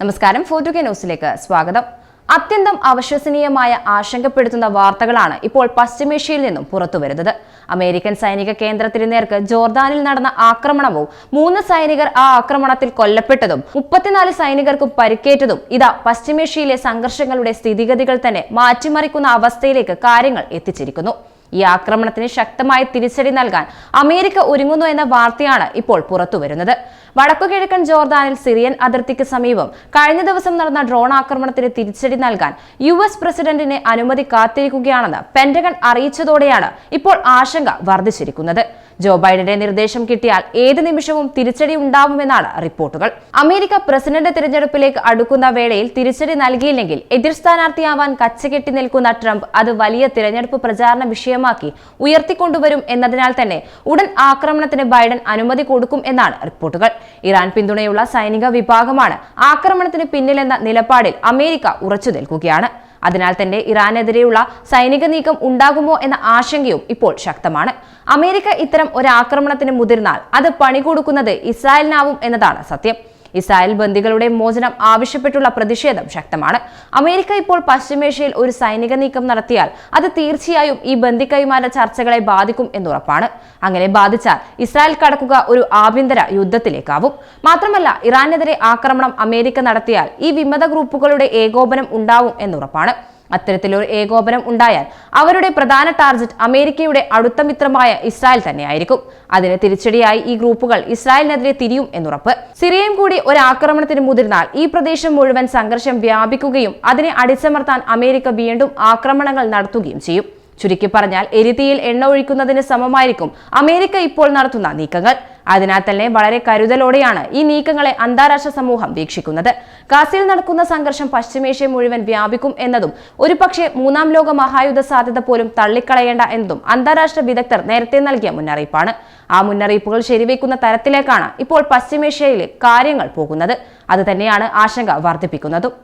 നമസ്കാരം. ഫോർട്ടുകെ ന്യൂസിലേക്ക് സ്വാഗതം. അത്യന്തം അവിശ്വസനീയമായ ആശങ്കപ്പെടുത്തുന്ന വാർത്തകളാണ് ഇപ്പോൾ പശ്ചിമേഷ്യയിൽ നിന്നും പുറത്തുവരുന്നത്. അമേരിക്കൻ സൈനിക കേന്ദ്രത്തിന് നേർക്ക് ജോർദാനിൽ നടന്ന ആക്രമണവും മൂന്ന് സൈനികർ ആ ആക്രമണത്തിൽ കൊല്ലപ്പെട്ടതും മുപ്പത്തിനാല് സൈനികർക്കും പരിക്കേറ്റതും ഇതാ പശ്ചിമേഷ്യയിലെ സംഘർഷങ്ങളുടെ സ്ഥിതിഗതികൾ തന്നെ മാറ്റിമറിക്കുന്ന അവസ്ഥയിലേക്ക് കാര്യങ്ങൾ എത്തിച്ചിരിക്കുന്നു. ഈ ആക്രമണത്തിന് ശക്തമായ തിരിച്ചടി നൽകാൻ അമേരിക്ക ഒരുങ്ങുന്നു എന്ന വാർത്തയാണ് ഇപ്പോൾ പുറത്തുവരുന്നത്. വടക്കുകിഴക്കൻ ജോർദാനിൽ സിറിയൻ അതിർത്തിക്ക് സമീപം കഴിഞ്ഞ ദിവസം നടന്ന ഡ്രോൺ ആക്രമണത്തിന് തിരിച്ചടി നൽകാൻ യു എസ് പ്രസിഡന്റിന് അനുമതി കാത്തിരിക്കുകയാണെന്ന് പെന്റഗൺ അറിയിച്ചതോടെയാണ് ഇപ്പോൾ ആശങ്ക വർദ്ധിച്ചിരിക്കുന്നത്. ജോ ബൈഡന്റെ നിർദ്ദേശം കിട്ടിയാൽ ഏത് നിമിഷവും തിരിച്ചടി ഉണ്ടാവുമെന്നാണ് റിപ്പോർട്ടുകൾ. അമേരിക്ക പ്രസിഡന്റ് തിരഞ്ഞെടുപ്പിലേക്ക് അടുക്കുന്ന വേളയിൽ തിരിച്ചടി നൽകിയില്ലെങ്കിൽ എതിർ സ്ഥാനാർത്ഥിയാവാൻ കച്ചകെട്ടി നിൽക്കുന്ന ട്രംപ് അത് വലിയ തിരഞ്ഞെടുപ്പ് പ്രചാരണ വിഷയമാക്കി ഉയർത്തിക്കൊണ്ടുവരും എന്നതിനാൽ തന്നെ ഉടൻ ആക്രമണത്തിന് ബൈഡൻ അനുമതി കൊടുക്കും എന്നാണ് റിപ്പോർട്ടുകൾ. ഇറാൻ പിന്തുണയുള്ള സൈനിക വിഭാഗമാണ് ആക്രമണത്തിന് പിന്നിലെന്ന നിലപാടിൽ അമേരിക്ക ഉറച്ചു നിൽക്കുകയാണ്. അതിനാൽ തന്നെ ഇറാനെതിരെയുള്ള സൈനിക നീക്കം ഉണ്ടാകുമോ എന്ന ആശങ്കയും ഇപ്പോൾ ശക്തമാണ്. അമേരിക്ക ഇത്തരം ഒരു ആക്രമണത്തിന് മുതിർന്നാൽ അത് പണി കൊടുക്കുന്നത് ഇസ്രായേലിനാവും എന്നതാണ് സത്യം. ഇസ്രായേൽ ബന്ദികളുടെ മോചനം ആവശ്യപ്പെട്ടുള്ള പ്രതിഷേധം ശക്തമാണ്. അമേരിക്ക ഇപ്പോൾ പശ്ചിമേഷ്യയിൽ ഒരു സൈനിക നീക്കം നടത്തിയാൽ അത് തീർച്ചയായും ഈ ബന്ദി കൈമാറ്റ ചർച്ചകളെ ബാധിക്കും എന്നുറപ്പാണ്. അങ്ങനെ ബാധിച്ചാൽ ഇസ്രായേൽ കടക്കുക ഒരു ആഭ്യന്തര യുദ്ധത്തിലേക്കാവും. മാത്രമല്ല ഇറാനെതിരെ ആക്രമണം അമേരിക്ക നടത്തിയാൽ ഈ വിമത ഗ്രൂപ്പുകളുടെ ഏകോപനം ഉണ്ടാവും എന്നുറപ്പാണ്. അത്തരത്തിലൊരു ഏകോപനം ഉണ്ടായാൽ അവരുടെ പ്രധാന ടാർഗറ്റ് അമേരിക്കയുടെ അടുത്ത മിത്രമായ ഇസ്രായേൽ തന്നെയായിരിക്കും. അതിന് തിരിച്ചടിയായി ഈ ഗ്രൂപ്പുകൾ ഇസ്രായേലിനെതിരെ തിരിയും എന്നുറപ്പ്. സിറിയയും കൂടി ഒരു ആക്രമണത്തിന് മുതിർന്നാൽ ഈ പ്രദേശം മുഴുവൻ സംഘർഷം വ്യാപിക്കുകയും അതിനെ അടിച്ചമർത്താൻ അമേരിക്ക വീണ്ടും ആക്രമണങ്ങൾ നടത്തുകയും ചെയ്യും. ചുരുക്കി പറഞ്ഞാൽ എരിതിയിൽ എണ്ണ ഒഴിക്കുന്നതിന് സമമായിരിക്കും അമേരിക്ക ഇപ്പോൾ നടത്തുന്ന നീക്കങ്ങൾ. അതിനാൽ തന്നെ വളരെ കരുതലോടെയാണ് ഈ നീക്കങ്ങളെ അന്താരാഷ്ട്ര സമൂഹം വീക്ഷിക്കുന്നത്. ഗാസയിൽ നടക്കുന്ന സംഘർഷം പശ്ചിമേഷ്യ മുഴുവൻ വ്യാപിക്കും എന്നതും ഒരുപക്ഷെ മൂന്നാം ലോക മഹായുദ്ധ സാധ്യത പോലും തള്ളിക്കളയേണ്ട എന്നതും അന്താരാഷ്ട്ര വിദഗ്ധർ നേരത്തെ നൽകിയ മുന്നറിയിപ്പാണ്. ആ മുന്നറിയിപ്പുകൾ ശരിവെക്കുന്ന തരത്തിലേക്കാണ് ഇപ്പോൾ പശ്ചിമേഷ്യയിലെ കാര്യങ്ങൾ പോകുന്നത്. അത് തന്നെയാണ് ആശങ്ക വർദ്ധിപ്പിക്കുന്നതും.